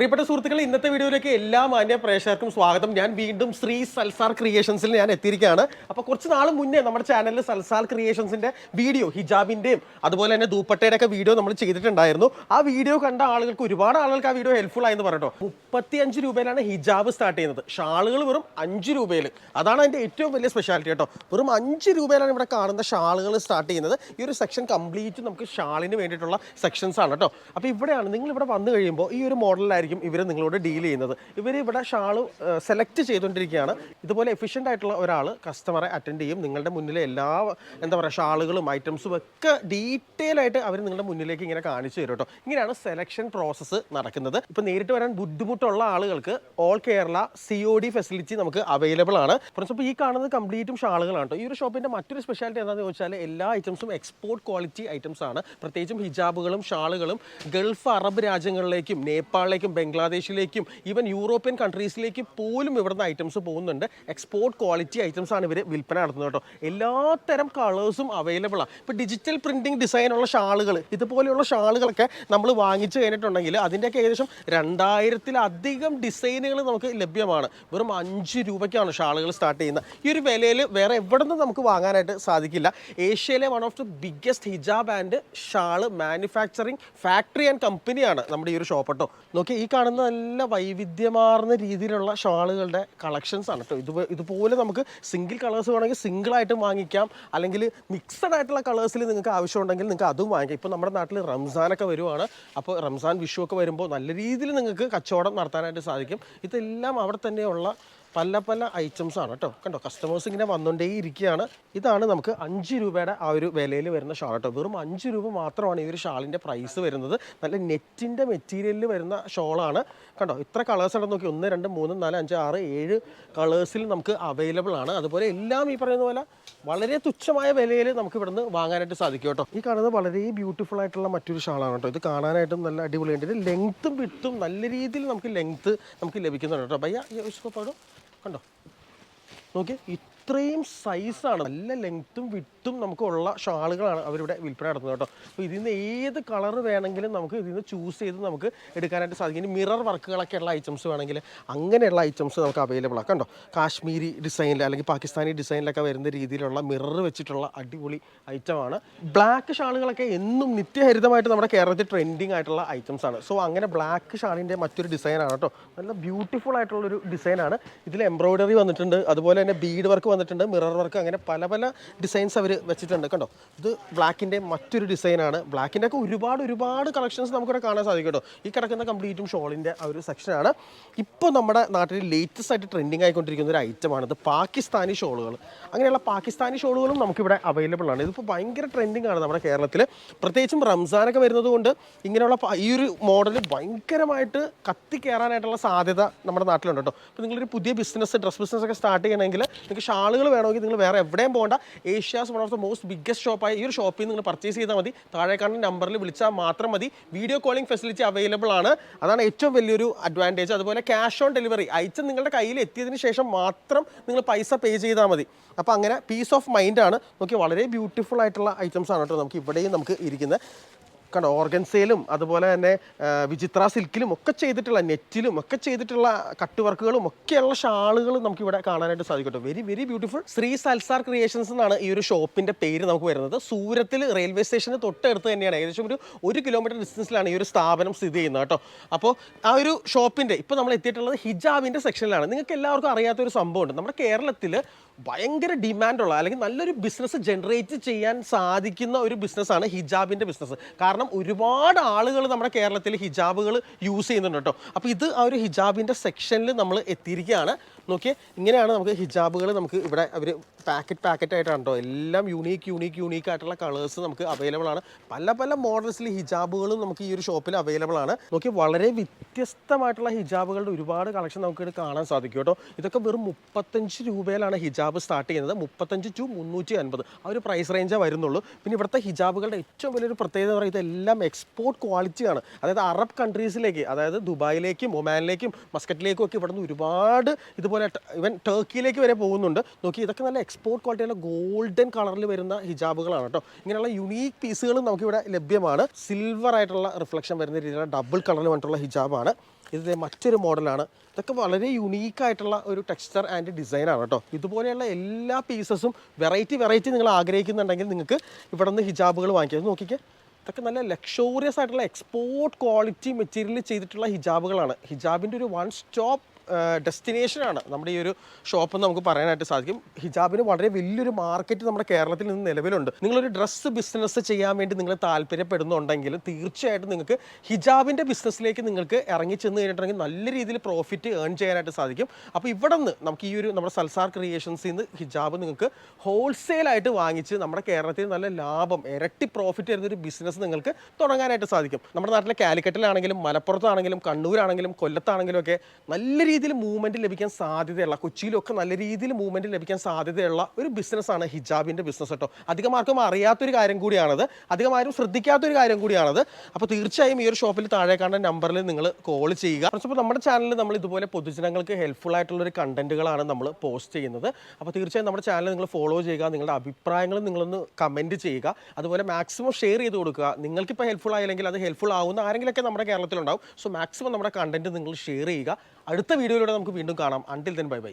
പ്രിയപ്പെട്ട സുഹൃത്തുക്കളെ ഇന്നത്തെ വീഡിയോയിലേക്ക് എല്ലാ മാന്യ പ്രേക്ഷകർക്കും സ്വാഗതം. ഞാൻ വീണ്ടും ശ്രീ സൽസാർ ക്രിയേഷൻസിൽ ഞാൻ എത്തിയിരിക്കുകയാണ്. അപ്പോൾ കുറച്ച് നാൾ മുന്നേ നമ്മുടെ ചാനലിൽ സൽസാർ ക്രിയേഷൻസിന്റെ വീഡിയോ ഹിജാബിന്റെയും അതുപോലെ തന്നെ ദൂപ്പട്ടയുടെ ഒക്കെ വീഡിയോ നമ്മൾ ചെയ്തിട്ടുണ്ടായിരുന്നു. ആ വീഡിയോ കണ്ട ആളുകൾക്ക് ഒരുപാട് ആളുകൾക്ക് ആ വീഡിയോ ഹെൽപ്ഫുൾ ആയെന്ന് പറയട്ടോ. മുപ്പത്തി അഞ്ച് രൂപയിലാണ് ഹിജാബ് സ്റ്റാർട്ട് ചെയ്യുന്നത്. ഷാളുകൾ വെറും അഞ്ച് രൂപയിൽ. അതാണ് അതിന്റെ ഏറ്റവും വലിയ സ്പെഷ്യാലിറ്റി കേട്ടോ. വെറും അഞ്ച് രൂപയിലാണ് ഇവിടെ കാണുന്ന ഷാളുകൾ സ്റ്റാർട്ട് ചെയ്യുന്നത്. ഈ ഒരു സെക്ഷൻ കംപ്ലീറ്റ് നമുക്ക് ഷാളിന് വേണ്ടിയിട്ടുള്ള സെക്ഷൻസ് ആണ് കേട്ടോ. അപ്പോൾ ഇവിടെയാണ് നിങ്ങൾ ഇവിടെ വന്നു കഴിയുമ്പോൾ ഈ ഒരു മോഡലിലായിരിക്കും ഇവർ നിങ്ങളോട് ഡീൽ ചെയ്യുന്നത്. ഇവർ ഇവിടെ ഷാൾ സെലക്ട് ചെയ്തുകൊണ്ടിരിക്കുകയാണ് ഇതുപോലെ എഫിഷ്യന്റ് ആയിട്ടുള്ള ഒരാൾ കസ്റ്റമറെ അറ്റൻഡ് ചെയ്യും. നിങ്ങളുടെ മുന്നിലെ എല്ലാ എന്താ പറയുക ഷാളുകളും ഐറ്റംസും ഒക്കെ ഡീറ്റെയിൽ ആയിട്ട് അവർ നിങ്ങളുടെ മുന്നിലേക്ക് ഇങ്ങനെ കാണിച്ചു തരും കേട്ടോ. ഇങ്ങനെയാണ് സെലക്ഷൻ പ്രോസസ്സ് നടക്കുന്നത്. ഇപ്പോൾ നേരിട്ട് വരാൻ ബുദ്ധിമുട്ടുള്ള ആളുകൾക്ക് all Kerala C O D facility നമുക്ക് അവൈലബിൾ ആണ്. ഫ്രണ്ട്സ് അപ്പോൾ ഈ കാണുന്നത് കംപ്ലീറ്റും ഷാളുകളാണ് കേട്ടോ. ഈ ഒരു ഷോപ്പിന്റെ മറ്റൊരു സ്പെഷ്യാലിറ്റി എന്താണെന്ന് ചോദിച്ചാൽ എല്ലാ ഐറ്റംസും എക്സ്പോർട്ട് ക്വാളിറ്റി ഐറ്റംസ് ആണ്. പ്രത്യേകിച്ചും ഹിജാബുകളും ഷാളുകളും ഗൾഫ് അറബ് രാജ്യങ്ങളിലേക്കും നേപ്പാളിലേക്കും ബംഗ്ലാദേശിലേക്കും ഈവൻ യൂറോപ്യൻ കൺട്രീസിലേക്ക് പോലും ഇവിടുന്ന് ഐറ്റംസ് പോകുന്നുണ്ട്. എക്സ്പോർട്ട് ക്വാളിറ്റി ഐറ്റംസ് ആണ് ഇവർ വിൽപ്പന നടത്തുന്നത് കേട്ടോ. എല്ലാത്തരം കളേഴ്സും അവൈലബിൾ ആണ് ഇപ്പോൾ ഡിജിറ്റൽ പ്രിന്റിംഗ് ഡിസൈനുള്ള ഷാളുകൾ ഇതുപോലെയുള്ള ഷാളുകളൊക്കെ നമ്മൾ വാങ്ങിച്ചു കഴിഞ്ഞിട്ടുണ്ടെങ്കിൽ അതിന്റെയൊക്കെ ഏകദേശം രണ്ടായിരത്തിലധികം ഡിസൈനുകൾ നമുക്ക് ലഭ്യമാണ്. വെറും അഞ്ച് രൂപയ്ക്കാണ് ഷാളുകൾ സ്റ്റാർട്ട് ചെയ്യുന്നത്. ഈ ഒരു വിലയിൽ വേറെ എവിടെ നിന്നും നമുക്ക് വാങ്ങാനായിട്ട് സാധിക്കില്ല. ഏഷ്യയിലെ one of the biggest hijab and shawl manufacturing factory and കമ്പനിയാണ് നമ്മുടെ ഈ ഒരു ഷോപ്പ് കേട്ടോ. നോക്കി ഈ കാണുന്ന നല്ല വൈവിധ്യമാർന്ന രീതിയിലുള്ള ഷാളുകളുടെ കളക്ഷൻസ് ആണ് കേട്ടോ ഇത് ഇതുപോലെ നമുക്ക് സിംഗിൾ കളേഴ്സ് വേണമെങ്കിൽ സിംഗിൾ ആയിട്ട് വാങ്ങിക്കാം. അല്ലെങ്കിൽ മിക്സഡ് ആയിട്ടുള്ള കളേഴ്സിൽ നിങ്ങൾക്ക് ആവശ്യമുണ്ടെങ്കിൽ നിങ്ങൾക്ക് അതും വാങ്ങിക്കാം. ഇപ്പോൾ നമ്മുടെ നാട്ടിൽ റംസാനൊക്കെ വരുവാണ്. അപ്പോൾ റംസാൻ വിഷു ഒക്കെ വരുമ്പോൾ നല്ല രീതിയിൽ നിങ്ങൾക്ക് കച്ചവടം നടത്താനായിട്ട് സാധിക്കും. ഇതെല്ലാം അവിടെ തന്നെയുള്ള പല പല ഐറ്റംസ് ആണ് കേട്ടോ. കണ്ടോ കസ്റ്റമേഴ്സ് ഇങ്ങനെ വന്നുകൊണ്ടേ ഇരിക്കുകയാണ് ഇതാണ് നമുക്ക് അഞ്ച് രൂപയുടെ ആ ഒരു വിലയിൽ വരുന്ന ഷാൾ കേട്ടോ. വെറും അഞ്ച് രൂപ മാത്രമാണ് ഈ ഒരു ഷാളിന്റെ പ്രൈസ് വരുന്നത്. നല്ല നെറ്റിന്റെ മെറ്റീരിയലിൽ വരുന്ന ഷോളാണ് കണ്ടോ ഇത്ര കളേഴ്സ് ഉണ്ടെന്ന് നോക്കി ഒന്ന് രണ്ട് മൂന്ന് നാല് അഞ്ച് ആറ് ഏഴ് കളേഴ്സിൽ നമുക്ക് അവൈലബിൾ ആണ്. അതുപോലെ എല്ലാം ഈ പറയുന്ന പോലെ വളരെ തുച്ഛമായ വിലയിൽ നമുക്ക് ഇവിടുന്ന് വാങ്ങാനായിട്ട് സാധിക്കും കേട്ടോ. ഈ കാണുന്നത് വളരെ ബ്യൂട്ടിഫുൾ ആയിട്ടുള്ള മറ്റൊരു ഷാളാണ് കേട്ടോ. ഇത് കാണാനായിട്ടും നല്ല അടിപൊളിയുണ്ട്. ഇത് ലെങ്ത്തും വിട്ടും നല്ല രീതിയിൽ നമുക്ക് ലെങ്ത്ത് നമുക്ക് ലഭിക്കുന്നുണ്ട് കേട്ടോ. ഭയ്യ ഈ പാടോ കണ്ടോ? നോക്കി ഇത്രയും സൈസാണ് നല്ല ലെങ്ത്തും വിട്ടും നമുക്കുള്ള ഷാളുകളാണ് അവരിവിടെ വിൽപ്പന നടത്തുന്നത് കേട്ടോ. അപ്പോൾ ഇതിൽ നിന്ന് ഏത് കളർ വേണമെങ്കിലും നമുക്ക് ഇതിൽ നിന്ന് ചൂസ് ചെയ്ത് നമുക്ക് എടുക്കാനായിട്ട് സാധിക്കും. ഇനി മിറർ വർക്കുകളൊക്കെ ഉള്ള ഐറ്റംസ് വേണമെങ്കിൽ അങ്ങനെയുള്ള ഐറ്റംസ് നമുക്ക് അവൈലബിൾ ആണ് കണ്ടോ? കാശ്മീരി ഡിസൈനിൽ അല്ലെങ്കിൽ പാകിസ്ഥാനി ഡിസൈനിലൊക്കെ വരുന്ന രീതിയിലുള്ള മിറർ വെച്ചിട്ടുള്ള അടിപൊളി ഐറ്റമാണ് ബ്ലാക്ക് ഷാളുകളൊക്കെ എന്നും നിത്യഹരിതമായിട്ട് നമ്മുടെ കേരളത്തിൽ ട്രെൻഡിങ് ആയിട്ടുള്ള ഐറ്റംസ് ആണ്. സോ അങ്ങനെ ബ്ലാക്ക് ഷാളിന്റെ മറ്റൊരു ഡിസൈനാണ് കേട്ടോ. നല്ല ബ്യൂട്ടിഫുൾ ആയിട്ടുള്ളൊരു ഡിസൈനാണ് ഇതിൽ എംബ്രോയ്ഡറി വന്നിട്ടുണ്ട്. അതുപോലെ തന്നെ ബീഡ് വർക്ക് വന്നിട്ടുണ്ട്. മിറർ വർക്ക് അങ്ങനെ പല പല ഡിസൈൻസ് അവർ വെച്ചിട്ടുണ്ട് കണ്ടോ? ഇത് ബ്ലാക്കിന്റെ മറ്റൊരു ഡിസൈനാണ് ബ്ലാക്കിന്റെ ഒക്കെ ഒരുപാട് ഒരുപാട് കളക്ഷൻസ് നമുക്കിവിടെ കാണാൻ സാധിക്കും കേട്ടോ. ഈ കിടക്കുന്ന കംപ്ലീറ്റും ഷോളിന്റെ ആ ഒരു സെക്ഷനാണ് ഇപ്പോൾ നമ്മുടെ നാട്ടിൽ ലേറ്റസ്റ്റ് ആയിട്ട് ട്രെൻഡിങ് ആയിക്കൊണ്ടിരിക്കുന്ന ഒരു ഐറ്റമാണ് ഇത്. പാകിസ്ഥാനി ഷോളുകൾ അങ്ങനെയുള്ള പാകിസ്ഥാനി ഷോളുകളും നമുക്കിവിടെ അവൈലബിൾ ആണ്. ഇതിപ്പോൾ ഭയങ്കര ട്രെൻഡിങ് ആണ് നമ്മുടെ കേരളത്തിൽ പ്രത്യേകിച്ചും റംസാനൊക്കെ വരുന്നത് കൊണ്ട് ഇങ്ങനെയുള്ള ഈ ഒരു മോഡൽ ഭയങ്കരമായിട്ട് കത്തി കയറാനായിട്ടുള്ള സാധ്യത നമ്മുടെ നാട്ടിലുണ്ട് കേട്ടോ. അപ്പോൾ നിങ്ങളൊരു പുതിയ ബിസിനസ് ഡ്രസ് ബിസിനസ് ഒക്കെ സ്റ്റാർട്ട് ചെയ്യണമെങ്കിൽ നിങ്ങൾക്ക് ഷാളുകൾ വേണമെങ്കിൽ നിങ്ങൾ വേറെ എവിടെയും പോകണ്ട. Asia's one of the most biggest ഷോപ്പായ ഈ ഒരു ഷോപ്പിൽ നിങ്ങൾ പർച്ചേസ് ചെയ്താൽ മതി. താഴെ കാണുന്ന നമ്പറിൽ വിളിച്ചാൽ മാത്രം മതി. വീഡിയോ കോളിംഗ് ഫെസിലിറ്റി അവൈലബിൾ ആണ്. അതാണ് ഏറ്റവും വലിയൊരു അഡ്വാന്റേജ് അതുപോലെ ക്യാഷ് ഓൺ ഡെലിവറി അയച്ച് നിങ്ങളുടെ കയ്യിൽ എത്തിയതിന് ശേഷം മാത്രം നിങ്ങൾ പൈസ പേ ചെയ്താൽ മതി. അപ്പോൾ അങ്ങനെ പീസ് ഓഫ് മൈൻഡാണ് നോക്കി വളരെ ബ്യൂട്ടിഫുൾ ആയിട്ടുള്ള ഐറ്റംസ് ആണ് കേട്ടോ നമുക്ക് ഇവിടെയും നമുക്ക് ഇരിക്കുന്നത്. കണ്ടോ ഓർഗൻസയിലും അതുപോലെ തന്നെ വിചിത്ര സിൽക്കിലും ഒക്കെ ചെയ്തിട്ടുള്ള നെറ്റിലും ഒക്കെ ചെയ്തിട്ടുള്ള കട്ട് വർക്കുകളും ഒക്കെയുള്ള ഷാളുകൾ നമുക്ക് ഇവിടെ കാണാനായിട്ട് സാധിക്കും very very beautiful Sree Salsar creations എന്നാണ് ഈ ഒരു ഷോപ്പിന്റെ പേര് നമുക്ക് വരുന്നത്. സൂരത്തിൽ റെയിൽവേ സ്റ്റേഷന് തൊട്ടടുത്ത് തന്നെയാണ്. ഏകദേശം ഒരു ഒരു കിലോമീറ്റർ ഡിസ്റ്റൻസിലാണ് ഈ ഒരു സ്ഥാപനം സ്ഥിതി ചെയ്യുന്നത് കേട്ടോ. അപ്പോൾ ആ ഒരു ഷോപ്പിന്റെ ഇപ്പോൾ നമ്മൾ എത്തിയിട്ടുള്ളത് ഹിജാബിന്റെ സെക്ഷനിലാണ് നിങ്ങൾക്ക് എല്ലാവർക്കും അറിയാത്ത ഒരു സംഭവമുണ്ട്. നമ്മുടെ കേരളത്തിൽ ഭയങ്കര ഡിമാൻഡുള്ള അല്ലെങ്കിൽ നല്ലൊരു ബിസിനസ് ജനറേറ്റ് ചെയ്യാൻ സാധിക്കുന്ന ഒരു ബിസിനസ്സാണ് ഹിജാബിന്റെ ബിസിനസ് കാരണം ഒരുപാട് ആളുകൾ നമ്മുടെ കേരളത്തിൽ ഹിജാബുകൾ യൂസ് ചെയ്യുന്നുണ്ട് കേട്ടോ. അപ്പോൾ ഇത് ആ ഒരു ഹിജാബിന്റെ സെക്ഷനിൽ നമ്മൾ എത്തിയിരിക്കുകയാണ്. നോക്കിയേ ഇങ്ങനെയാണ് നമുക്ക് ഹിജാബുകൾ നമുക്ക് ഇവിടെ അവർ പാക്കറ്റ് പാക്കറ്റ് ആയിട്ടാണ് കേട്ടോ എല്ലാം യൂണീക്ക് യൂണീക്ക് യൂണീക്ക് ആയിട്ടുള്ള കളേഴ്സ് നമുക്ക് അവൈലബിൾ ആണ്. പല പല മോഡൽസിൽ ഹിജാബുകളും നമുക്ക് ഈ ഒരു ഷോപ്പിൽ അവൈലബിൾ ആണ്. നോക്കി വളരെ വ്യത്യസ്തമായിട്ടുള്ള ഹിജാബുകളുടെ ഒരുപാട് കളക്ഷൻ നമുക്ക് ഇവിടെ കാണാൻ സാധിക്കും കേട്ടോ. ഇതൊക്കെ വെറും മുപ്പത്തഞ്ച് രൂപയിലാണ് ഹിജാബ് സ്റ്റാർട്ട് ചെയ്യുന്നത്. മുപ്പത്തഞ്ച് ടു മുന്നൂറ്റി അൻപത്. ആ ഒരു പ്രൈസ് റേഞ്ചേ വരുന്നുള്ളൂ. പിന്നെ ഇവിടുത്തെ ഹിജാബുകളുടെ ഏറ്റവും വലിയൊരു പ്രത്യേകത എന്ന് പറയുന്നത് എല്ലാം എക്സ്പോർട്ട് ക്വാളിറ്റിയാണ് അതായത് അറബ് കൺട്രീസിലേക്ക് അതായത് ദുബായിലേക്കും ഒമാനിലേക്കും മസ്കറ്റിലേക്കും ഒക്കെ ഇവിടുന്ന് ഒരുപാട് ഇതുപോലെ ഇവൻ ടർക്കിയിലേക്ക് വരെ പോകുന്നുണ്ട്. നോക്കി ഇതൊക്കെ നല്ല എക്സ്പോർട്ട് ക്വാളിറ്റിയുള്ള ഗോൾഡൻ കളറിൽ വരുന്ന ഹിജാബുകളാണ് കേട്ടോ ഇങ്ങനെയുള്ള യുണീക്ക് പീസുകളും നമുക്കിവിടെ ലഭ്യമാണ്. സിൽവർ ആയിട്ടുള്ള റിഫ്ലക്ഷൻ വരുന്ന രീതിയിലുള്ള ഡബിൾ കളറിൽ വന്നിട്ടുള്ള ഹിജാബാണ്. ഇത് ദേ മറ്റൊരു മോഡലാണ് ഇതൊക്കെ വളരെ യുണീക്ക് ആയിട്ടുള്ള ഒരു ടെക്സ്ചർ ആൻഡ് ഡിസൈനാണ് കേട്ടോ ഇതുപോലെയുള്ള എല്ലാ പീസസും വെറൈറ്റി വെറൈറ്റി നിങ്ങൾ ആഗ്രഹിക്കുന്നുണ്ടെങ്കിൽ നിങ്ങൾക്ക് ഇവിടെ നിന്ന് ഹിജാബുകൾ വാങ്ങിക്കാം. നോക്കിക്കേ. ഇതൊക്കെ നല്ല ലക്ഷോറിയസ് ആയിട്ടുള്ള എക്സ്പോർട്ട് ക്വാളിറ്റി മെറ്റീരിയൽ ചെയ്തിട്ടുള്ള ഹിജാബുകളാണ്. ഹിജാബിന്റെ ഒരു വൺ സ്റ്റോപ്പ് ഡെസ്റ്റിനേഷനാണ്. നമ്മുടെ ഈ ഒരു ഷോപ്പ് എന്ന് നമുക്ക് പറയാനായിട്ട് സാധിക്കും. ഹിജാബിന് വളരെ വലിയൊരു മാർക്കറ്റ് നമ്മുടെ കേരളത്തിൽ നിന്ന് നിലവിലുണ്ട്. നിങ്ങളൊരു ഡ്രസ്സ് ബിസിനസ് ചെയ്യാൻ വേണ്ടി നിങ്ങൾ താല്പര്യപ്പെടുന്നുണ്ടെങ്കിൽ തീർച്ചയായിട്ടും നിങ്ങൾക്ക് ഹിജാബിന്റെ ബിസിനസ്സിലേക്ക് നിങ്ങൾക്ക് ഇറങ്ങി ചെന്ന് കഴിഞ്ഞിട്ടുണ്ടെങ്കിൽ നല്ല രീതിയിൽ പ്രോഫിറ്റ് ഏൺ ചെയ്യാനായിട്ട് സാധിക്കും. അപ്പോൾ ഇവിടെ നിന്ന് നമുക്ക് ഈ ഒരു നമ്മുടെ സൽസാർ ക്രിയേഷൻസിൽ നിന്ന് ഹിജാബ് നിങ്ങൾക്ക് ഹോൾസെയിലായിട്ട് വാങ്ങിച്ച് നമ്മുടെ കേരളത്തിൽ നല്ല ലാഭം ഇരട്ടി പ്രോഫിറ്റ് വരുന്ന ഒരു ബിസിനസ് നിങ്ങൾക്ക് തുടങ്ങാനായിട്ട് സാധിക്കും. നമ്മുടെ നാട്ടിലെ കാലിക്കറ്റിലാണെങ്കിലും മലപ്പുറത്താണെങ്കിലും കണ്ണൂരാണെങ്കിലും കൊല്ലത്താണെങ്കിലും ഒക്കെ നല്ല രീതിയിൽ മൂവ്മെന്റ് ലഭിക്കാൻ സാധ്യതയുള്ള കൊച്ചിയിലൊക്കെ നല്ല രീതിയിൽ മൂവ്മെന്റ് ലഭിക്കാൻ സാധ്യതയുള്ള ഒരു ബിസിനസ്സാണ് ഹിജാബിന്റെ ബിസിനസ് കേട്ടോ. അധികം ആർക്കും അറിയാത്തൊരു കാര്യം കൂടിയാണത്. അധികം ആരും ശ്രദ്ധിക്കാത്തൊരു കാര്യം കൂടിയാണത്. അപ്പോൾ തീർച്ചയായും ഈ ഒരു ഷോപ്പിൽ താഴെ കാണുന്ന നമ്പറിൽ നിങ്ങൾ കോൾ ചെയ്യുക. അപ്പോൾ നമ്മുടെ ചാനലിൽ നമ്മൾ ഇതുപോലെ പൊതുജനങ്ങൾക്ക് ഹെൽപ്ഫുൾ ആയിട്ടുള്ള ഒരു കണ്ടന്റുകളാണ് നമ്മൾ പോസ്റ്റ് ചെയ്യുന്നത്. അപ്പോൾ തീർച്ചയായും നമ്മുടെ ചാനൽ നിങ്ങൾ ഫോളോ ചെയ്യുക നിങ്ങളുടെ അഭിപ്രായങ്ങൾ നിങ്ങളൊന്ന് കമന്റ് ചെയ്യുക. അതുപോലെ മാക്സിമം ഷെയർ ചെയ്ത് കൊടുക്കുക. നിങ്ങൾക്ക് നിങ്ങൾക്കിപ്പോൾ ഹെൽപ്ഫുൾ ആയില്ലെങ്കിൽ അത് ഹെൽപ്ഫുൾ ആവുന്ന ആരെങ്കിലൊക്കെ നമ്മുടെ കേരളത്തിലുണ്ടാവും. സോ മാക്സിമം നമ്മുടെ കണ്ടന്റ് നിങ്ങൾ ഷെയർ ചെയ്യുക. അടുത്ത വീഡിയോയിലൂടെ നമുക്ക് വീണ്ടും കാണാം. Until then bye bye